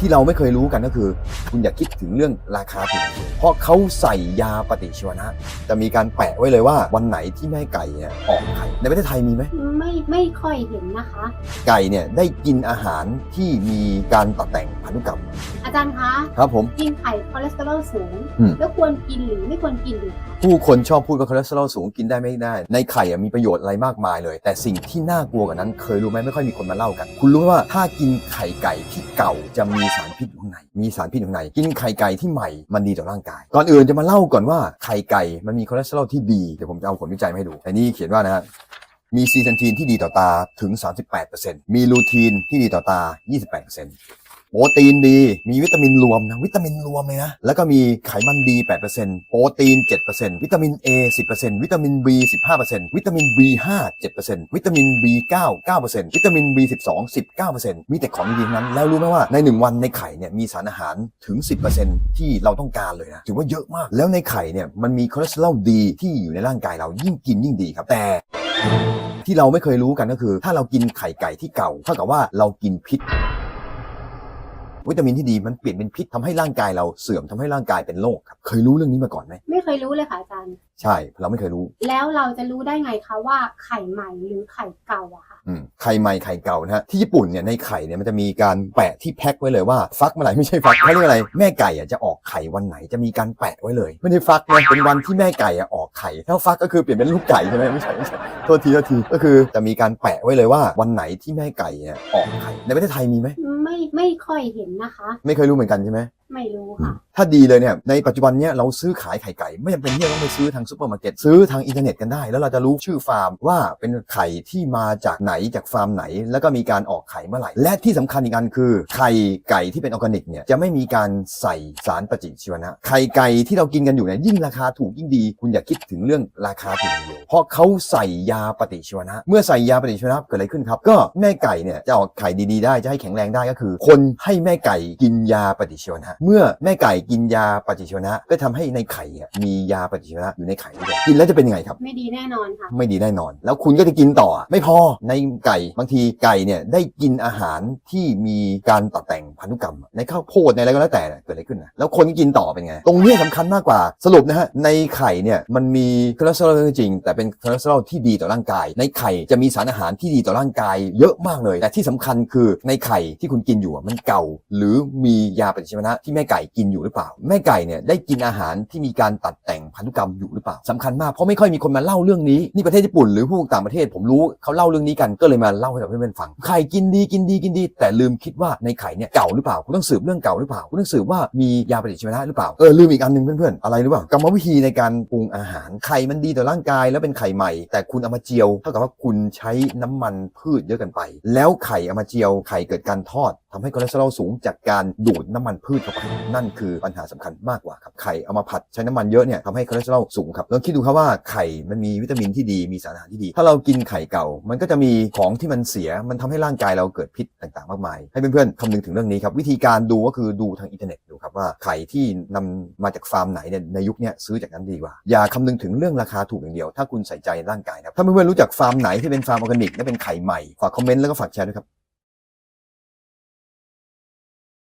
ที่เราไม่เคยรู้กันก็คือ คุณอย่าคิดถึงเรื่องราคาถูกเพราะเขาใส่ยาปฏิชีวนะ จะมีการแปะไว้เลยว่าวันไหนที่แม่ไก่เนี่ยออกไข่ในประเทศไทยมีไหมไม่ไม่ค่อยเห็นนะคะ ไก่เนี่ยได้กินอาหารที่มีการตัดแต่งพันธุกรรม อาจารย์คะครับผมกินไข่คอเลสเตอรอลสูง อืม แล้วควรกินหรือไม่ควรกินดีคะ ผู้คนชอบพูดว่าคอเลสเตอรอลสูงกินได้ไม่ได้ ในไข่อะมีประโยชน์อะไรมากมายเลย แต่สิ่งที่น่ากลัวกว่านั้นเคยรู้ไหมไม่ค่อยมีคนมาเล่ากัน คุณรู้ไหมว่าถ้ากินไข่ไก่ที่เก่าจะมีสารพิษอยู่ข้างในมีสารพิษอยู่ข้างในกินไข่ไก่ที่ใหม่มันดีต่อร่างกาย ก่อนอื่นจะมาเล่าก่อนว่าไข่ไก่มันมีคอเลสเตอรอลที่ดีเดี๋ยวผมจะเอาผลวิจัยมาให้ดูอันนี้เขียนว่านะฮะมีซีเซนทีนที่ดีต่อตาถึง 38%มีลูทีนที่ดีต่อตา 28% โปรตีนดี มีวิตามินรวมนะ วิตามินรวมเลยนะ แล้วก็มีไขมันดี 8%โปรตีน 7%วิตามิน A 10%วิตามิน B 15%วิตามิน B5 7%วิตามิน B9 9%วิตามิน B12 19%มีแต่ของดีนั้น แล้วรู้ไหมว่าใน 1 วันในไข่เนี่ยมีสารอาหารถึง 10%ที่เราต้องการเลยนะ ถือว่าเยอะมาก แล้วในไข่เนี่ยมันมีคอเลสเตอรอลดีที่อยู่ในร่างกายเรายิ่งกินยิ่งดีครับ แต่ที่เราไม่เคยรู้กันก็คือ ถ้าเรากินไข่ไก่ที่เก่าเท่ากับว่าเรากินพิษ วิตามินที่ดีมันเปลี่ยนเป็นพิษทำให้ร่างกายเราเสื่อมทำให้ร่างกายเป็นโรคครับเคยรู้เรื่องนี้มาก่อนไหมไม่เคยรู้เลยค่ะอาจารย์ใช่เราไม่เคยรู้ แล้วเราจะรู้ได้ไงคะว่าไข่ใหม่หรือไข่เก่าอะค่ะอืมไข่ใหม่ไข่เก่านะฮะที่ญี่ปุ่นเนี่ยในไข่เนี่ยมันจะมีการแปะที่แพ็คไว้เลยว่าฟักเมื่อไหร่ไม่ใช่ฟักเขาเรียกอะไรแม่ไก่อะจะออกไข่วันไหนจะมีการแปะไว้เลยไม่ได้ฟักนะเป็นวันที่แม่ไก่อะออกไข่ถ้าฟักก็คือเปลี่ยนเป็นลูกไก่ใช่ไหมไม่ใช่ไม่ใช่โทษทีโทษทีก็คือจะมีการแปะไว้เลยว่าวันไหนที่แม่ไก่เนี่ยออกไข่ในประเทศไทยมีไหม ไม่ไม่ค่อยเห็นนะคะ ไม่เคยรู้เหมือนกันใช่ไหม ไม่รู้ค่ะ ถ้าดีเลยเนี่ยในปัจจุบันเนี้ยเราซื้อขายไข่ไก่ ไม่จำเป็นที่จะต้องไปซื้อทางซูเปอร์มาร์เก็ตซื้อทางอินเทอร์เน็ตกันได้ แล้วเราจะรู้ชื่อฟาร์มว่าเป็นไข่ที่มาจากไหนจากฟาร์มไหน แล้วก็มีการออกไข่เมื่อไหร่ และที่สำคัญอีกอันคือไข่ไก่ที่เป็นออร์แกนิกเนี่ยจะไม่มีการใส่สารปฏิชีวนะไข่ไก่ที่เรากินกันอยู่เนี่ยยิ่งราคาถูกยิ่งดี คุณอย่าคิดถึงเรื่องราคาถูกเดียวเพราะเขาใส่ยาปฏิชีวนะ เมื่อใส่ยาปฏิชีวนะเกิดอะไรขึ้นครับ ก็แม่ไก่เนี่ยจะออกไข่ดีๆได้จะให้แข็งแรงได้ก็คือ คนให้แม่ไก่กินยาปฏิชีวนะเมื่อแม่ไก่กินยาปฏิชีวนะ ก็ทำให้ในไข่อะมียาปฏิชีวนะอยู่ในไข่ด้วยกินแล้วจะเป็นยังไงครับ ไม่ดีแน่นอนค่ะ ไม่ดีแน่นอน แล้วคุณก็จะกินต่อ ไม่พอในไก่บางทีไก่เนี่ยได้กินอาหารที่มีการตัดแต่งพันธุกรรมในข้าวโพดในอะไรก็แล้วแต่เนี่ยเกิดอะไรขึ้นนะแล้วคนกินต่อเป็นไง ตรงเนี้ยสำคัญมากกว่าสรุปนะฮะในไข่เนี่ยมันมีคอเลสเตอรอลจริงๆแต่เป็นคอเลสเตอรอลที่ดีต่อร่างกาย ในไข่จะมีสารอาหารที่ดีต่อร่างกายเยอะมากเลย แต่ที่สำคัญคือในไข่ที่คุณกินอยู่อะมันเก่า หรือมียาปฏิชีวนะที่แม่ไก่กินอยู่หรือเปล่า แม่ไก่เนี่ยได้กินอาหารที่มีการตัดแต่งพันธุกรรมอยู่หรือเปล่าสำคัญมากเพราะไม่ค่อยมีคนมาเล่าเรื่องนี้นี่ประเทศญี่ปุ่นหรือผู้ต่างประเทศผมรู้เขาเล่าเรื่องนี้กันก็เลยมาเล่าให้กับเพื่อนๆฟังไข่กินดีกินดีกินดี แต่ลืมคิดว่าในไข่เนี่ยเก่าหรือเปล่าคุณต้องสืบเรื่องเก่าหรือเปล่าคุณต้องสืบว่ามียาปฏิชีวนะหรือเปล่าเออลืมอีกอันหนึงเพื่อนๆอะไรหรือเปล่ากรรมวิธีในการปรุงอาหารไข่มันดีต่อร่างกายแล้วเป็นไข่ใหม่ แต่คุณเอามาเจียวเท่ากับว่าคุณใช้น้ำมันพืชเยอะกันไป แล้วไข่เอามาเจียวไข่เกิดการทอดทำให้คอเลสเตอรอลสูงจากการดูดน้ำมันพืชเข้าไปนั่นคือปัญหาสำคัญมากกว่าครับไข่เอามาผัดใช้น้ำมันเยอะเนี่ยทำให้คอเลสเตอรอลสูงครับลองคิดดูครับว่าไข่มันมีวิตามินที่ดีมีสารอาหารที่ดี ถ้าเรากินไข่เก่า มันก็จะมีของที่มันเสียมันทำให้ร่างกายเราเกิดพิษต่างๆ มากมาย ให้เพื่อนๆคำนึงถึงเรื่องนี้ครับวิธีการดูก็คือดูทางอินเทอร์เน็ตดูครับว่าไข่ที่นำมาจากฟาร์มไหนเนี่ยในยุคนี้ซื้อจากนั้นดีกว่า อย่าคำนึงถึงเรื่องราคาถูกอย่างเดียว ถ้าคุณใส่ใจร่างกายนะครับถ้าเพื่อนๆรู้จักฟาร์มไหนที่เป็นฟาร์มออร์แกนิกและเป็นไข่ใหม่ฝากคอมเมนต์แล้วก็ฝากแชร์ด้วยครับ